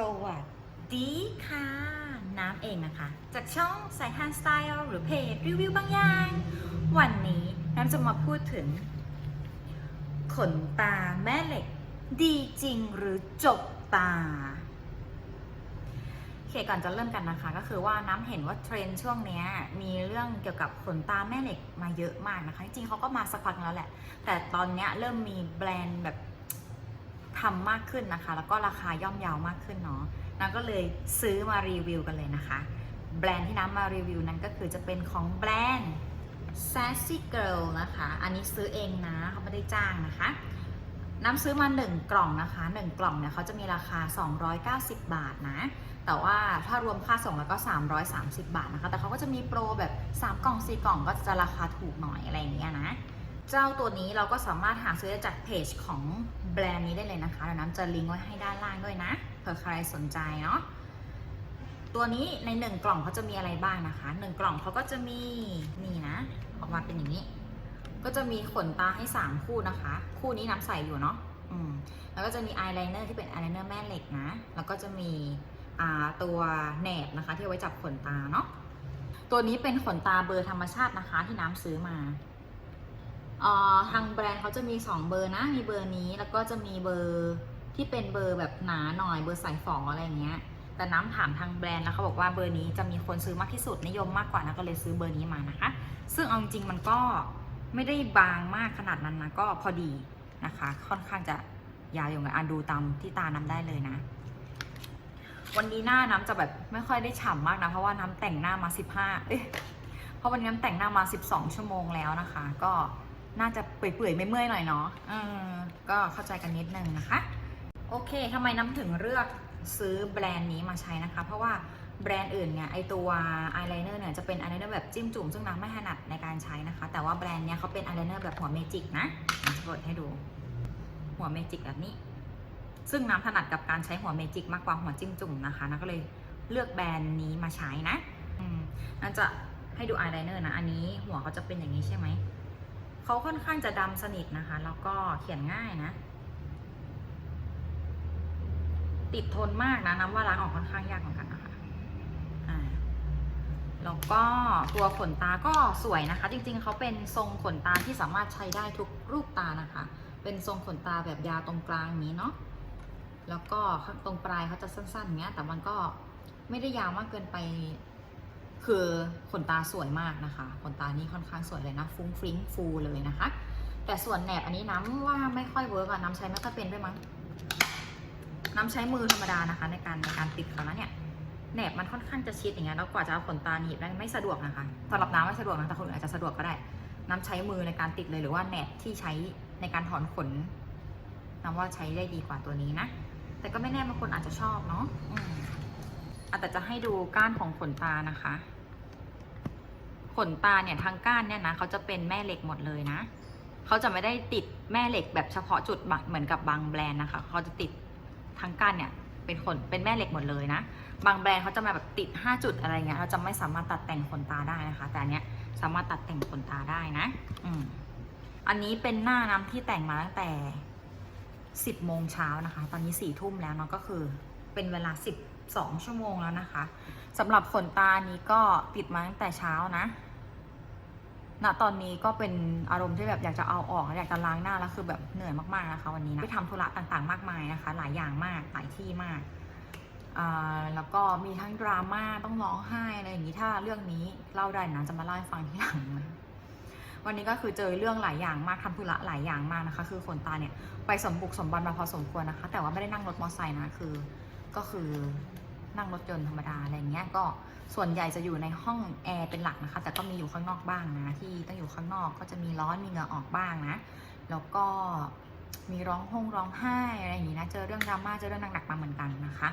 สวัสดีค่ะ น้ำเองนะคะ จากช่องสายฮันสไตล์หรือเพจรีวิวบางอย่าง วันนี้น้ำจะมาพูดถึง ขนตาแม่เหล็ก ดีจริงหรือจบตาโอเคก่อนจะเริ่มกันนะคะ ก็คือว่าน้ำเห็นว่าเทรนช่วงนี้มีเรื่องเกี่ยวกับขนตาแม่เหล็กมาเยอะมากนะคะ จริงเขาก็มาสักพักแล้วแหละ แต่ตอนนี้เริ่มมีแบรนด์แบบ ทำมากขึ้นนะคะ แล้วก็ราคาย่อมเยาวมากขึ้นเนาะน้ำก็เลยซื้อมารีวิวกันเลยนะคะ แบรนด์ที่น้ำมารีวิวนั้นก็คือจะเป็นของแบรนด์ Sassy Girl นะคะ อันนี้ซื้อเองนะเขาไม่ได้จ้างนะคะ น้ำซื้อมา 1 กล่องนะคะ 1 กล่องเนี่ยเขาจะมีราคา 290 บาทนะ แต่ว่าถ้ารวมค่าส่งแล้วก็ 330 บาทนะคะ แต่เขาก็จะมีโปรแบบ 3 กล่อง 4 กล่องก็จะราคาถูกหน่อยอะไรอย่างเงี้ยนะ เจ้าตัวนี้เราก็สามารถหาซื้อได้จากเพจของแบรนด์นี้ได้เลยนะคะเดี๋ยวน้ำจะลิงก์ไว้ให้ด้านล่างด้วยนะเผื่อใครสนใจเนาะตัวนี้ใน1กล่องเขาจะมีอะไรบ้างนะคะ1กล่องเขาก็จะมีนี่นะ ออกมาเป็นอย่างนี้ ก็จะมีขนตาให้3คู่นะคะ คู่นี้น้ำใส่อยู่เนาะอืมแล้วก็จะมีอายไลเนอร์ที่เป็นอายไลเนอร์แม่เหล็กนะ แล้วก็จะมีอ่าตัวแหนบนะคะ ที่เอาไว้จับขนตาเนาะตัวนี้เป็นขนตาเบอร์ธรรมชาตินะคะที่น้ำซื้อมา ทางแบรนด์เขาจะมี 2 เบอร์นะ มีเบอร์นี้แล้วก็จะมีเบอร์ที่เป็นเบอร์แบบหนาหน่อยเบอร์สายฝออะไรอย่างเงี้ย แต่น้ำถามทางแบรนด์แล้วเขาบอกว่าเบอร์นี้จะมีคนซื้อมากที่สุดนิยมมากกว่านะก็เลยซื้อเบอร์นี้มานะคะ ซึ่งเอาจริงมันก็ไม่ได้บางมากขนาดนั้นนะก็พอดีนะคะ ค่อนข้างจะยาวอยู่ไงอะดูตามที่ตาน้ำได้เลยนะ วันนี้หน้าน้ำจะแบบไม่ค่อยได้ฉ่ำมากนะเพราะว่าน้ำแต่งหน้ามา 15เอ๊ะเพราะวันนี้น้ำแต่งหน้ามา 12 ชั่วโมงแล้วนะคะ ก็ น่าจะเปื่อยๆไม่เมื่อยหน่อยเนาะก็เข้าใจกันนิดนึงนะคะ โอเคทำไมน้ำถึงเลือกซื้อแบรนด์นี้มาใช้นะคะ เพราะว่าแบรนด์อื่นเนี่ยไอตัวอายไลเนอร์เนี่ยจะเป็นอายไลเนอร์แบบจิ้มจุ่มซึ่งน้ำไม่ถนัดในการใช้นะคะ แต่ว่าแบรนด์เนี้ยเขาเป็นอายไลเนอร์แบบหัวเมจิกนะจะเปิดให้ดู หัวเมจิกแบบนี้ ซึ่งน้ำถนัดกับการใช้หัวเมจิกมากกว่าหัวจิ้มจุ่มนะคะน้ำก็เลยเลือกแบรนด์นี้มาใช้นะอืมน่าจะให้ดูอายไลเนอร์นะ อันนี้หัวเขาจะเป็นอย่างนี้ใช่ไหม เขาค่อนข้างจะดำสนิทนะคะ แล้วก็เขียนง่ายนะ ติดทนมากนะน้ำว่าล้างออกค่อนข้างยากเหมือนกันนะคะอ่าแล้วก็ตัวขนตาก็สวยนะคะ จริงๆ เขาเป็นทรงขนตาที่สามารถใช้ได้ทุกรูปตานะคะ เป็นทรงขนตาแบบยาวตรงกลางนี้เนาะแล้วก็ตรงปลายเขาจะสั้นๆอย่างเงี้ยแต่มันก็ไม่ได้ยาวมากเกินไป คือขนตาสวยมากนะคะ ขนตานี่ค่อนข้างสวยเลยนะ ฟุ้งฟริ้งฟูเลยนะคะ แต่ส่วนแหนบอันนี้น้ำว่าไม่ค่อยเวิร์กอะน้ำใช้ไม่ค่อยเป็นด้วยมั้ง น้ำใช้มือธรรมดานะคะ ในการในการติดเขาแล้วเนี่ยแหนบมันค่อนข้างจะชิดอย่างเงี้ยแล้วกว่าจะเอาขนตาหนีบได้ไม่สะดวกนะคะสำหรับน้ำไม่สะดวกนะแต่คนอื่นอาจจะสะดวกก็ได้ น้ำใช้มือในการติดเลยหรือว่าแหนบที่ใช้ในการถอนขน น้ำว่าใช้ได้ดีกว่าตัวนี้นะแต่ก็ไม่แน่บางคนอาจจะชอบเนาะอืมอะแต่จะให้ดูก้านของขนตานะคะ ขนตาเนี่ยทางก้านเนี่ยนะเขาจะเป็นแม่เหล็กหมดเลยนะเขาจะไม่ได้ติดแม่เหล็กแบบเฉพาะจุดเหมือนกับบางแบรนด์นะคะเขาจะติดทางก้านเนี่ยเป็นขนเป็นแม่เหล็กหมดเลยนะ บางแบรนด์เขาจะมาแบบติด 5 จุดอะไรเงี้ยเราจะไม่สามารถตัดแต่งขนตาได้นะคะ แต่อันเนี้ยสามารถตัดแต่งขนตาได้นะอืมอันนี้เป็นหน้าน้ำที่แต่งมาตั้งแต่ 10โมงเช้านะคะ ตอนนี้4ทุ่มแล้วเนาะก็คือเป็นเวลา 12 ชั่วโมงแล้วนะคะ สำหรับขนตานี้ก็ติดมาตั้งแต่เช้านะณตอนนี้ก็เป็นอารมณ์ที่แบบอยากจะเอาออกอยากจะล้างหน้าแล้วคือแบบเหนื่อยมากๆนะคะวันนี้นะไปทำธุระต่างๆ มากมายนะคะ หลายอย่างมากหลายที่มากแล้วก็มีทั้งดราม่าต้องร้องไห้อะไรอย่างนี้ถ้าเรื่องนี้เล่าได้นะจะมาเล่าให้ฟังทีหลังนะวันนี้ก็คือเจอเรื่องหลายอย่างมากทำธุระหลายอย่างมากนะคะ คือขนตาเนี่ยไปสมบุกสมบันมาพอสมควรนะคะ แต่ว่าไม่ได้นั่งรถมอเตอร์ไซค์นะคือก็คือ นั่งรถยนต์ธรรมดาอะไรเงี้ยก็ส่วนใหญ่จะอยู่ในห้องแอร์เป็นหลักนะคะ แต่ก็มีอยู่ข้างนอกบ้างนะที่ต้องอยู่ข้างนอกก็จะมีร้อนมีเหงื่อออกบ้างนะ แล้วก็มีร้องห้องร้องไห้อะไรอย่างงี้นะเจอเรื่องดราม่าเจอเรื่องหนักๆมาเหมือนกันนะคะ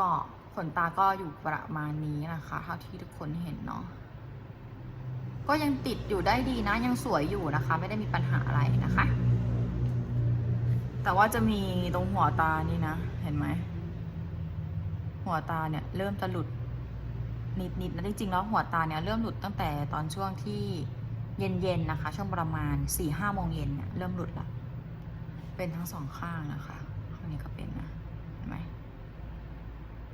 ก็ขนตาก็อยู่ประมาณนี้นะคะเท่าที่ทุกคนเห็นเนาะก็ยังติดอยู่ได้ดีนะ ยังสวยอยู่นะคะ ไม่ได้มีปัญหาอะไรนะคะ แต่ว่าจะมีตรงหัวตานี่นะ เห็นไหม หัวตาเนี่ยเริ่มจะหลุดนิดๆนะจริงๆแล้วหัวตาเนี่ยเริ่มหลุดตั้งแต่ตอนช่วงที่เย็นๆนะคะ ช่วงประมาณ4ี่ห้าโมงเย็นเนี่ยเริ่มหลุดละเป็นทั้งสองข้างนะคะข้างนี้ก็เป็นนะเห็นไหม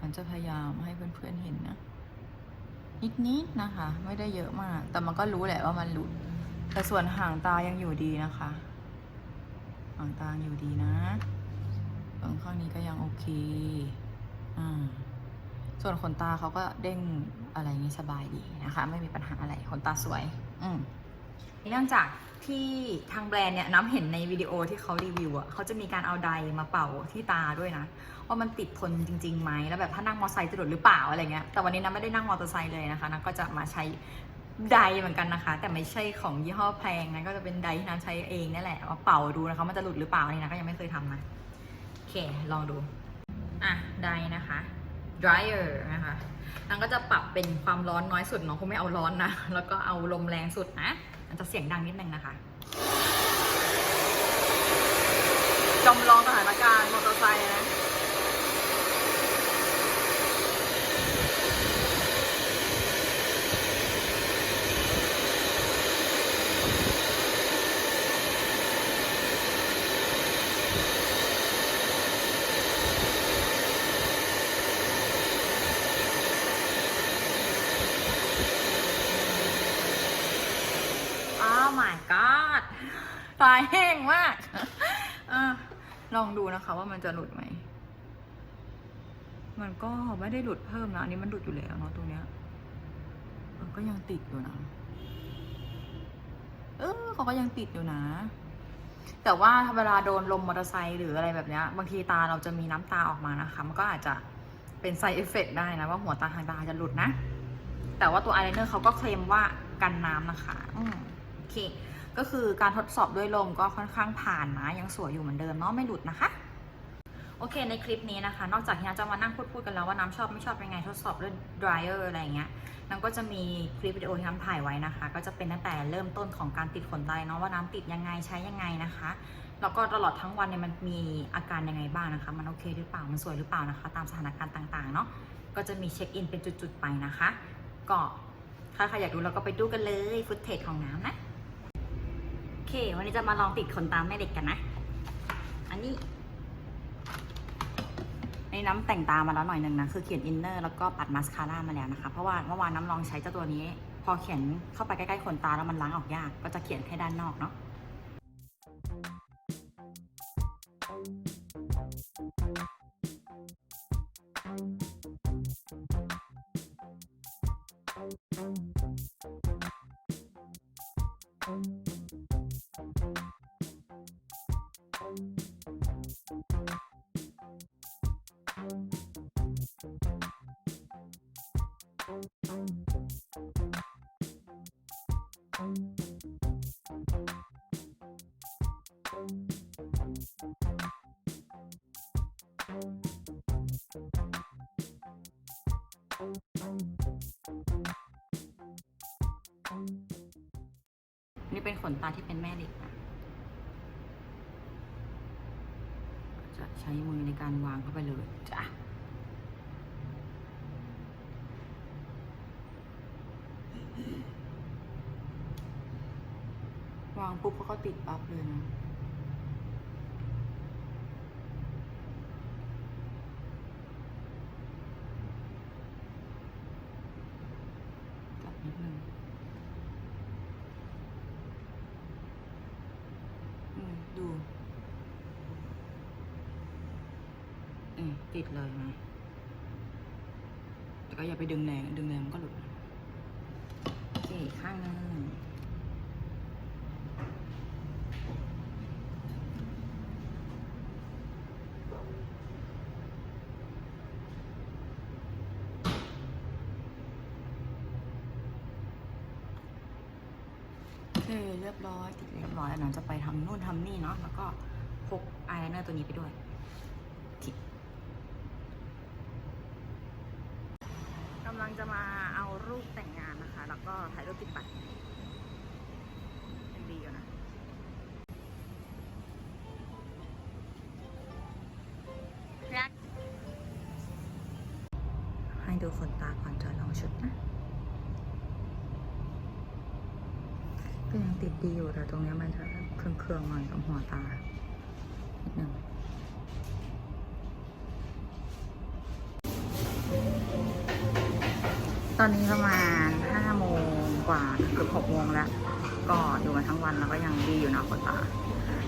มันจะพยายามให้เพื่อนๆเห็นนะนิดๆนะคะ ไม่ได้เยอะมาก แต่มันก็รู้แหละว่ามันหลุด แต่ส่วนห่างตายังอยู่ดีนะคะ ห่างตาอยู่ดีนะตรงข้างนี้ก็ยังโอเค ส่วนขนตาเขาก็เด้งอะไรอย่างนี้สบายดีนะคะ ไม่มีปัญหาอะไรขนตาสวย อืมเนื่องจากที่ทางแบรนด์เนี่ยน้ำเห็นในวิดีโอที่เขารีวิวอะเขาจะมีการเอาไดร์มาเป่าที่ตาด้วยนะ ว่ามันติดทนจริงๆไหมแล้วแบบถ้านั่งมอเตอร์ไซค์จะหลุดหรือเปล่าอะไรเงี้ยแต่วันนี้น้ำไม่ได้นั่งมอเตอร์ไซค์เลยนะคะน้ำก็จะมาใช้ไดร์เหมือนกันนะคะ แต่ไม่ใช่ของยี่ห้อแพงนะก็จะเป็นไดร์ที่น้ำใช้เองนี่แหละมาเป่าดูนะคะมันจะหลุดหรือเปล่านี่นะก็ยังไม่เคยทำนะโอเคลองดู อะได้นะคะ dryer นะคะนางก็จะปรับเป็นความร้อนน้อยสุดเนาะคงไม่เอาร้อนนะ แล้วก็เอาลมแรงสุดนะมันจะเสียงดังนิดนึงนะคะจำลองสถานการณ์มอเตอร์ไซค์นะ อ้าว my god ตายแห้งมากอลองดูนะคะว่ามันจะหลุดไหม มันก็ไม่ได้หลุดเพิ่มนะ อันนี้มันหลุดอยู่แล้วเนาะตรงเนี้ยมันก็ยังติดอยู่นะ เออเขาก็ยังติดอยู่นะ แต่ว่าเวลาโดนลมมอเตอร์ไซค์หรืออะไรแบบเนี้ย บางทีตาเราจะมีน้ำตาออกมานะคะ มันก็อาจจะเป็นไซเอฟเฟกได้นะ ว่าหัวตาทางตาจะหลุดนะ แต่ว่าตัวอายไลเนอร์เขาก็เคลมว่ากันน้ำนะคะ อืมโอเค ก็คือการทดสอบด้วยลมก็ค่อนข้างผ่านนะยังสวยอยู่เหมือนเดิมเนาะไม่หลุดนะคะ โอเคในคลิปนี้นะคะ นอกจากที่น้ำจะมานั่งพูดๆกันแล้วว่าน้ำชอบไม่ชอบยังไงทดสอบด้วย dryer อะไรอย่างเงี้ยน้ำก็จะมีคลิปวิดีโอที่น้ำถ่ายไว้นะคะ ก็จะเป็นตั้งแต่เริ่มต้นของการติดขนตาเนาะว่าน้ำติดยังไงใช้ยังไงนะคะแล้วก็ตลอดทั้งวันเนี่ยมันมีอาการยังไงบ้างนะคะ มันโอเคหรือเปล่ามันสวยหรือเปล่านะคะ ตามสถานการณ์ต่างๆเนาะก็จะมีเช็คอินเป็นจุดๆไปนะคะ ก็ถ้าใครอยากดูเราก็ไปดูกันเลยฟุตเทจของน้ำนะ เค วันนี้จะมาลองติดขนตาแม่เด็กกันนะ อันนี้ในน้ำแต่งตามาแล้วหน่อยหนึ่งนะ คือเขียนอินเนอร์แล้วก็ปัดมาสคาร่ามาแล้วนะคะ เพราะว่าเมื่อวานน้ำลองใช้เจ้าตัวนี้ พอเขียนเข้าไปใกล้ๆขนตาแล้วมันล้างออกยาก ก็จะเขียนแค่ด้านนอกเนาะ นี่เป็นขนตาที่เป็นแม่เด็กนะจะใช้มือในการวางเข้าไปเลยจ้ะ วางปุ๊บเขาก็ติดปั๊บเลยนะ จับนิดนึง อืม ดู อืม ติดเลยไหมแต่ก็อย่าไปดึงแรง ดึงแรงมันก็หลุดนะโอเคอีกข้างหนึง โอเคเรียบร้อยติดเรียบร้อยแล้วน้องจะไปทำนู่นทำนี่เนาะแล้วก็พกอายไลเนอร์ตัวนี้ไปด้วยโอเคกำลังจะมาเอารูปแต่งงานนะคะ แล้วก็ถ่ายรูปติดบัตรยังดีอยู่นะให้ดูขนตาก่อนจะลองชุดนะ ก็ยังติดดีอยู่แต่ตรงนี้มันจะเคืองๆหน่อยตรงหัวตานิดหนึ่งตอนนี้ประมาณ5โมงกว่าเกือบ6โมงแล้ว ก็อยู่มาทั้งวันแล้วก็ยังดีอยู่นหัวตา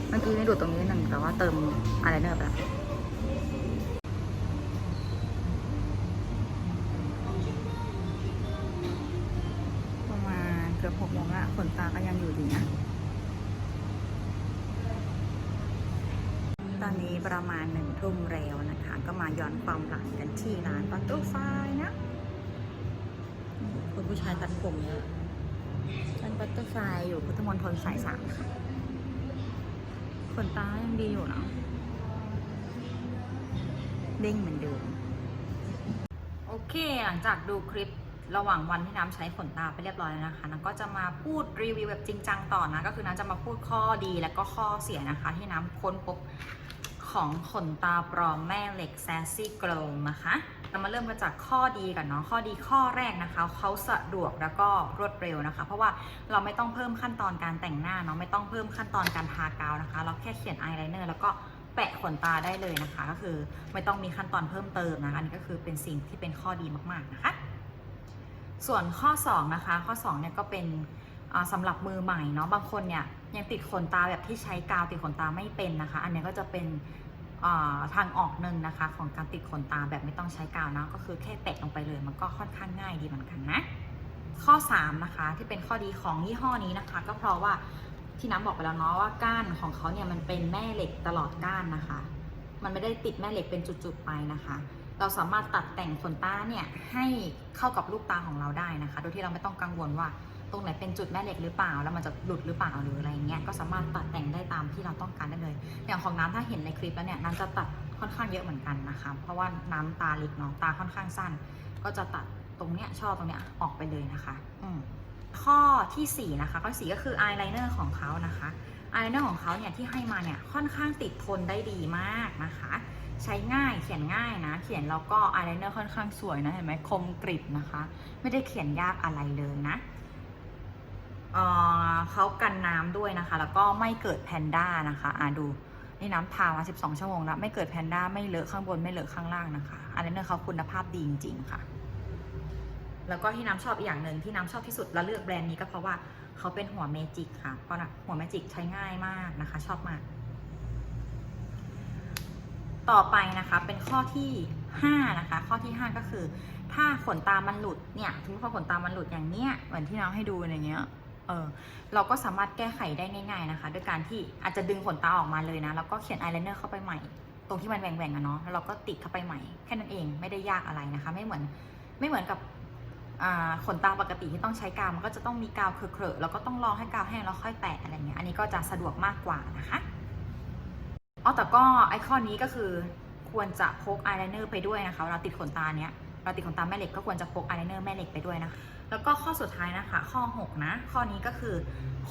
เมื่อกี้ไม่ดูดตรงนี้หนึ่งแต่ว่าเติมอะไรเนอร์แล้ว ณเกือบโมงละขนตาก็ยังอยู่ดีนะ ตอนนี้ประมาณหนึ่งทุ่มแล้วนะคะ ก็มาย้อนความหลังกันที่ร้านประตูไฟนะคุณผู้ชายตัดผมเยอะร้านบัตเตอร์ไฟอยู่พุทธมณฑลสายสามค่ะขนตายังดีอยู่เนอะเด้งเหมือนเดิมโอเค หลังจากดูคลิป ระหว่างวันที่น้ำใช้ขนตาไปเรียบร้อยแล้วนะคะน้ำก็จะมาพูดรีวิวแบบจริงจังต่อนะก็คือน้ำจะมาพูดข้อดีและก็ข้อเสียนะคะ ที่น้ำค้นพบของขนตาปลอมแม่เหล็กแซซี่โกลมนะคะเรามาเริ่มกันจากข้อดีกันเนาะข้อดีข้อแรกนะคะเขาสะดวกแล้วก็รวดเร็วนะคะ เพราะว่าเราไม่ต้องเพิ่มขั้นตอนการแต่งหน้าเนาะไม่ต้องเพิ่มขั้นตอนการทากาวนะคะ เราแค่เขียนอายไลเนอร์แล้วก็แปะขนตาได้เลยนะคะ ก็คือไม่ต้องมีขั้นตอนเพิ่มเติมนะคะอันนี้ก็คือเป็นสิ่งที่เป็นข้อดีมากๆนะคะ ส่วนข้อ 2 นะคะ ข้อ2เนี่ยก็เป็นอ่าสำหรับมือใหม่เนาะบางคนเนี่ยยังติดขนตาแบบที่ใช้กาวติดขนตาไม่เป็นนะคะ อันนี้ก็จะเป็นทางออกหนึ่งนะคะ ของการติดขนตาแบบไม่ต้องใช้กาวนะก็คือแค่แตะลงไปเลย มันก็ค่อนข้างง่ายดีเหมือนกันนะ ข้อ 3 นะคะ ที่เป็นข้อดีของยี่ห้อนี้นะคะ ก็เพราะว่าที่น้ำบอกไปแล้วเนาะว่าก้านของเขาเนี่ยมันเป็นแม่เหล็กตลอดก้านนะคะ มันไม่ได้ติดแม่เหล็กเป็นจุดๆไปนะคะ เราสามารถตัดแต่งขนตาเนี่ยให้เข้ากับลูกตาของเราได้นะคะ โดยที่เราไม่ต้องกังวลว่าตรงไหนเป็นจุดแม่เหล็กหรือเปล่า แล้วมันจะหลุดหรือเปล่าหรืออะไรเงี้ยก็สามารถตัดแต่งได้ตามที่เราต้องการได้เลย อย่างของน้ำถ้าเห็นในคลิปแล้วเนี่ยน้ำจะตัดค่อนข้างเยอะเหมือนกันนะคะเพราะว่าน้ำตาเล็กเนาะตาค่อนข้างสั้น ก็จะตัดตรงเนี้ยช่อตรงเนี้ยออกไปเลยนะคะ อืข้อทีสี่4นะคะข้อสี่ก็คืออายไลเนอร์ของเขานะคะ อายไลเนอร์ของเขาเนี่ยที่ให้มาเนี่ยค่อนข้างติดทนได้ดีมากนะคะ ใช้ง่ายเขียนง่ายนะ เขียนแล้วก็อายไลเนอร์ค่อนข้างสวยนะเห็นไหมคมกริบนะคะ ไม่ได้เขียนยากอะไรเลยนะเเขากันน้ำด้วยนะคะ แล้วก็ไม่เกิดแพนด้านะคะอ่าดูนี่น้ำทามา 12 ชั่วโมงแล้วไม่เกิดแพนด้าไม่เลอะข้างบนไม่เลอะข้างล่างนะคะอายไลเนอร์เขาคุณภาพดีจริงๆค่ะ แล้วก็ที่น้ำชอบอีกอย่างหนึ่งที่น้ำชอบที่สุดแล้วเลือกแบรนด์นี้ก็เพราะว่า เขาเป็นหัวเมจิกค่ะ เพราะนะหัวเมจิกใช้ง่ายมากนะคะ ชอบมาก ต่อไปนะคะ เป็นข้อที่5นะคะ ข้อที่ 5 ก็คือ ถ้าขนตามันหลุดเนี่ยสมมติพอขนตามันหลุดอย่างเนี้ย เหมือนที่น้ำให้ดูอย่างเงี้ย เออ เราก็สามารถแก้ไขได้ง่าย ๆนะคะ ด้วยการที่อาจจะดึงขนตาออกมาเลยนะ แล้วก็เขียนอายไลเนอร์เข้าไปใหม่ ตรงที่มันแหว่งๆอะเนาะ แล้วเราก็ติดเข้าไปใหม่ แค่นั้นเอง ไม่ได้ยากอะไรนะคะ ไม่เหมือน ไม่เหมือนกับ ขนตาปกติที่ต้องใช้กาวมันก็จะต้องมีกาวเคอะๆแล้วก็ต้องรอให้กาวแห้งแล้วค่อยแปะอะไรเงี้ยอันนี้ก็จะสะดวกมากกว่านะคะอ๋อแต่ก็ไอข้อนี้ก็คือควรจะพกอายไลเนอร์ไปด้วยนะคะเวลาติดขนตาเนี้ยเราติดขนตาแม่เหล็กก็ควรจะพกอายไลเนอร์แม่เหล็กไปด้วยนะแล้วก็ข้อสุดท้ายนะคะ ข้อ 6 นะ ข้อนี้ก็คือ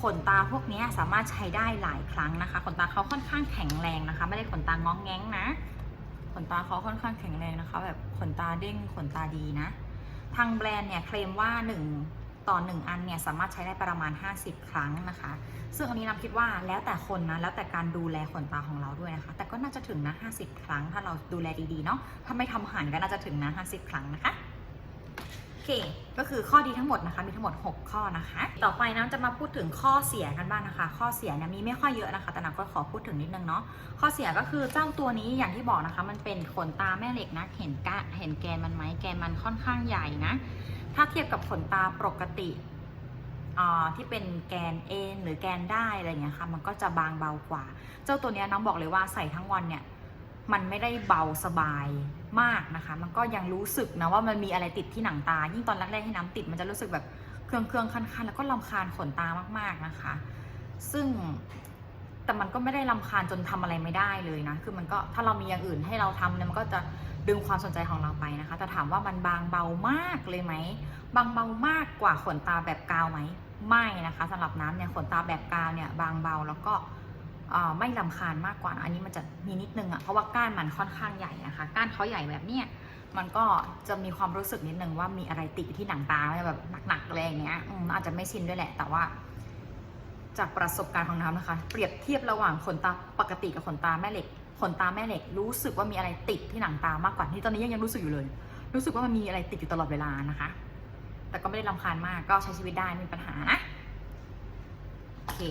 ขนตาพวกนี้สามารถใช้ได้หลายครั้งนะคะ ขนตาเขาค่อนข้างแข็งแรงนะคะ ไม่ได้ขนตางองแง้งนะ ขนตาเขาค่อนข้างแข็งแรงนะคะ แบบขนตาเด้งขนตาดีนะ ทางแบรนด์เนี่ยเคลมว่า 1 ต่อ 1 อันเนี่ยสามารถใช้ได้ประมาณ 50 ครั้งนะคะ ซึ่งอันนี้น้ำคิดว่าแล้วแต่คนนะแล้วแต่การดูแลขนตาของเราด้วยนะคะ แต่ก็น่าจะถึงนะ 50 ครั้ง ถ้าเราดูแลดีๆเนาะถ้าไม่ทำหันก็น่าจะถึงนะ 50 ครั้งนะคะ เค ก็คือข้อดีทั้งหมดนะคะ มีทั้งหมด 6 ข้อนะคะ ต่อไปน้ำจะมาพูดถึงข้อเสียกันบ้างนะคะ ข้อเสียเนี่ยมีไม่ค่อยเยอะนะคะ แต่น้ำก็ขอพูดถึงนิดนึงเนาะ ข้อเสียก็คือเจ้าตัวนี้อย่างที่บอกนะคะ มันเป็นขนตาแม่เหล็กนะ เห็นกะเห็นแกนมันไหมแกนมันค่อนข้างใหญ่นะ ถ้าเทียบกับขนตาปกติอ่าที่เป็นแกนเอ็นหรือแกนได้อะไรอย่างเงี้ยค่ะ มันก็จะบางเบากว่า เจ้าตัวนี้น้องบอกเลยว่าใส่ทั้งวันเนี่ย มันไม่ได้เบาสบายมากนะคะ มันก็ยังรู้สึกนะว่ามันมีอะไรติดที่หนังตา ยิ่งตอนแรกๆที่น้ำติดมันจะรู้สึกแบบเครื่องเครื่องคันๆแล้วก็ลำคาญขนตามากๆนะคะ ซึ่งแต่มันก็ไม่ได้ลำคาญจนทำอะไรไม่ได้เลยนะ คือมันก็ถ้าเรามีอย่างอื่นให้เราทำเนี่ยมันก็จะดึงความสนใจของเราไปนะคะ แต่ถามว่ามันบางเบามากเลยไหม บางเบามากกว่าขนตาแบบกาวไหม ไม่นะคะสำหรับน้ำเนี่ยขนตาแบบกาวเนี่ยบางเบาแล้วก็ ไม่ลำคาญมากกว่านะอันนี้มันจะมีนิดนึงอะ่ะเพราะว่าก้านมันค่อนข้างใหญ่นะคะ ก้านเขาใหญ่แบบเนี้ยมันก็จะมีความรู้สึกนิดนึงว่ามีอะไรติดที่หนังตาแบบหนักๆอะไรอย่างเงี้ยอืมอาจจะไม่ชินด้วยแหละ แต่ว่า จากประสบการณ์ของน้ำนะคะ เปรียบเทียบระหว่างขนตาปกติกับขนตาแม่เหล็กขนตาแม่เหล็กรู้สึกว่ามีอะไรติดที่หนังตามากกว่าที่ตอนนี้ยังยังรู้สึกอยู่เลย รู้สึกว่ามันมีอะไรติดอยู่ตลอดเวลานะคะ แต่ก็ไม่ได้รำคาญมากก็ใช้ชีวิตได้ไม่มีปัญหานะโอเค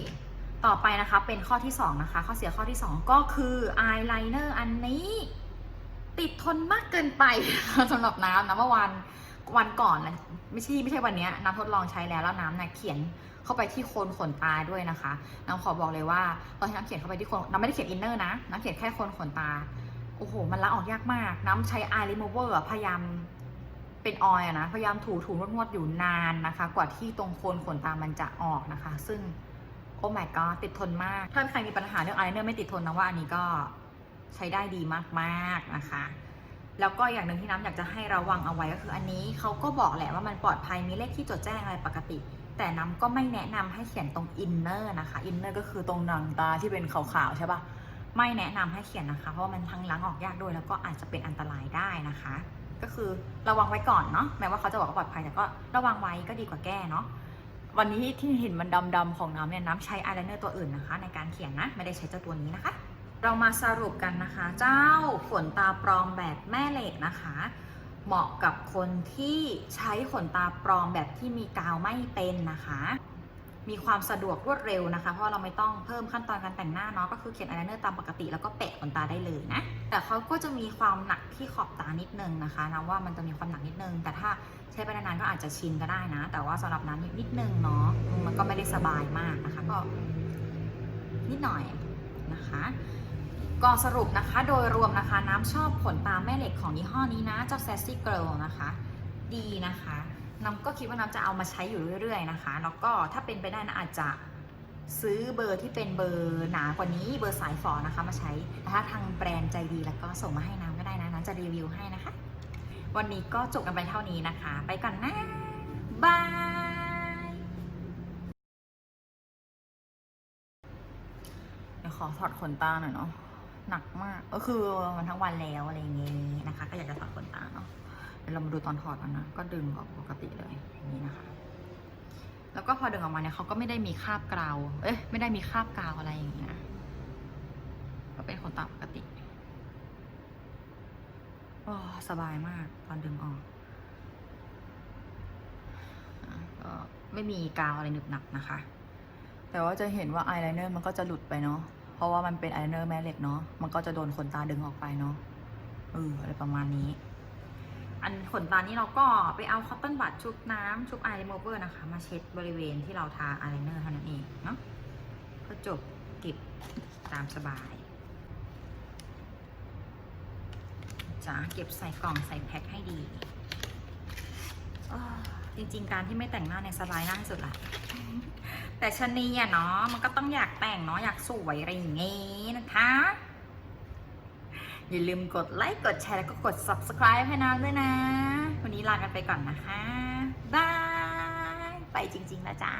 ต่อไปนะคะเป็นข้อที่ 2 นะคะ ข้อเสียข้อที่ 2 ก็คืออายไลเนอร์อันนี้ ติดทนมากเกินไปสำหรับน้ำนะเมื่อวันวันก่อนนะไม่ใช่ไม่ใช่วันนี้น้ำทดลองใช้แล้วแล้วน้ำเนี่ยเขียนเข้าไปที่โคนขนตาด้วยนะคะน้ำขอบอกเลยว่าตอนที่น้ำเขียนเข้าไปที่โคนน้ำไม่ได้เขียนอินเนอร์นะน้ำเขียนแค่โคนขนตาโอ้โห มันละออกยากมาก น้ำใช้ eye remover อะพยายามเป็นออยนะ พยายามถูถูนวดๆอยู่นานนะคะ กว่าที่ตรงโคนขนตามันจะออกนะคะ ซึ่ง โอ้ my god ติดทนมาก ถ้าใครมีปัญหาเรื่อง eyeliner ไม่ติดทนนะว่าอันนี้ก็ใช้ได้ดีมากๆนะคะ แล้วก็อย่างหนึ่งที่น้ำอยากจะให้ระวังเอาไว้ก็คืออันนี้เขาก็บอกแหละว่ามันปลอดภัยมีเลขที่จดแจ้งอะไรปกติ แต่น้ำก็ไม่แนะนำให้เขียนตรงอินเนอร์นะคะอินเนอร์ก็คือตรงหนังตาที่เป็นขาวๆใช่ปะไม่แนะนำให้เขียนนะคะ เพราะว่ามันทั้งล้างออกยากด้วยแล้วก็อาจจะเป็นอันตรายได้นะคะ ก็คือระวังไว้ก่อนเนาะแม้ว่าเขาจะบอกว่าปลอดภัยแต่ก็ระวังไว้ก็ดีกว่าแก้เนาะ วันนี้ที่เห็นมันดำๆของน้ำเนี่ยน้ำใช้อายไลเนอร์ตัวอื่นนะคะ ในการเขียนนะ ไม่ได้ใช้เจ้าตัวนี้นะคะ เรามาสรุปกันนะคะ เจ้าขนตาปลอมแบบแม่เหล็กนะคะ เหมาะกับคนที่ใช้ขนตาปลอมแบบที่มีกาวไม่เป็นนะคะ มีความสะดวกรวดเร็วนะคะ เพราะเราไม่ต้องเพิ่มขั้นตอนการแต่งหน้าเนาะก็คือเขียนอายไลเนอร์ตามปกติแล้วก็แปะขนตาได้เลยนะแต่เขาก็จะมีความหนักที่ขอบตานิดนึงนะคะนะว่ามันจะมีความหนักนิดนึงแต่ถ้า ช้ไปนานๆก็อาจจะชินก็ได้นะ แต่ว่าสำหรับน้ำนิดนึงเนาะมันก็ไม่ได้สบายมากนะคะ ก็นิดหน่อยนะคะก็สรุปนะคะโดยรวมนะคะน้ำชอบขนตาแม่เหล็กของยี่ห้อนี้นะ เจ้า Sassy Girl นะคะ ดีนะคะน้ำก็คิดว่าน้ำจะเอามาใช้อยู่เรื่อยๆนะคะ แล้วก็ถ้าเป็นไปได้นะอาจจะซื้อเบอร์ที่เป็นเบอร์หนากว่านี้เบอร์สายฝอนะคะมาใช้ถ้าทางแบรนด์ใจดีแล้วก็ส่งมาให้น้ำก็ได้นะน้ำจะรีวิวให้นะคะ วันนี้ก็จบกันไปเท่านี้นะคะ ไปก่อนนะบายเดี๋ยวขอถอดขนตาหน่อยเนาะหนักมากก็คือมันทั้งวันแล้วอะไรอย่างงี้นะคะ ก็อยากจะถอดขนตาเนาะเดี๋ยวเรามาดูตอนถอดกันนะ ก็ดึงออกปกติเลยอย่างนี้นะคะ แล้วก็พอดึงออกมาเนี่ยเขาก็ไม่ได้มีคราบกราว เอ๊ะไม่ได้มีคราบกาวอะไรอย่างเงี้ยก็เป็นขนตาปกติ อ้สบายมากตอนดึงออกก็ไม่มีกาวอะไรหนึบหนับนะคะ แต่ว่าจะเห็นว่าอายไลเนอร์มันก็จะหลุดไปเนาะ เพราะว่ามันเป็นอายไลเนอร์แม่เหล็กเนาะ มันก็จะโดนขนตาดึงออกไปเนาะ เอออะไรประมาณนี้ อันขนตานี้เราก็ไปเอาคอตตอนบัดชุบน้ำชุบอายไลเนอร์นะคะ มาเช็ดบริเวณที่เราทาอายไลเนอร์เท่านั้นเองเนาะ ก็จบเก็บตามสบาย จ้าเก็บใส่กล่องใส่แพ็คให้ดีจริงๆ การที่ไม่แต่งหน้าเนี่ยสบายหน้าที่สุดละแต่ชนีอะเนาะมันก็ต้องอยากแต่งเนาะอยากสวยอะไรอย่างงี้นะคะ อย่าลืมกดไลค์กดแชร์แล้วก็กด subscribe ให้น้ำด้วยนะ วันนี้ลากันไปก่อนนะคะบายไปจริงๆแล้วจ้า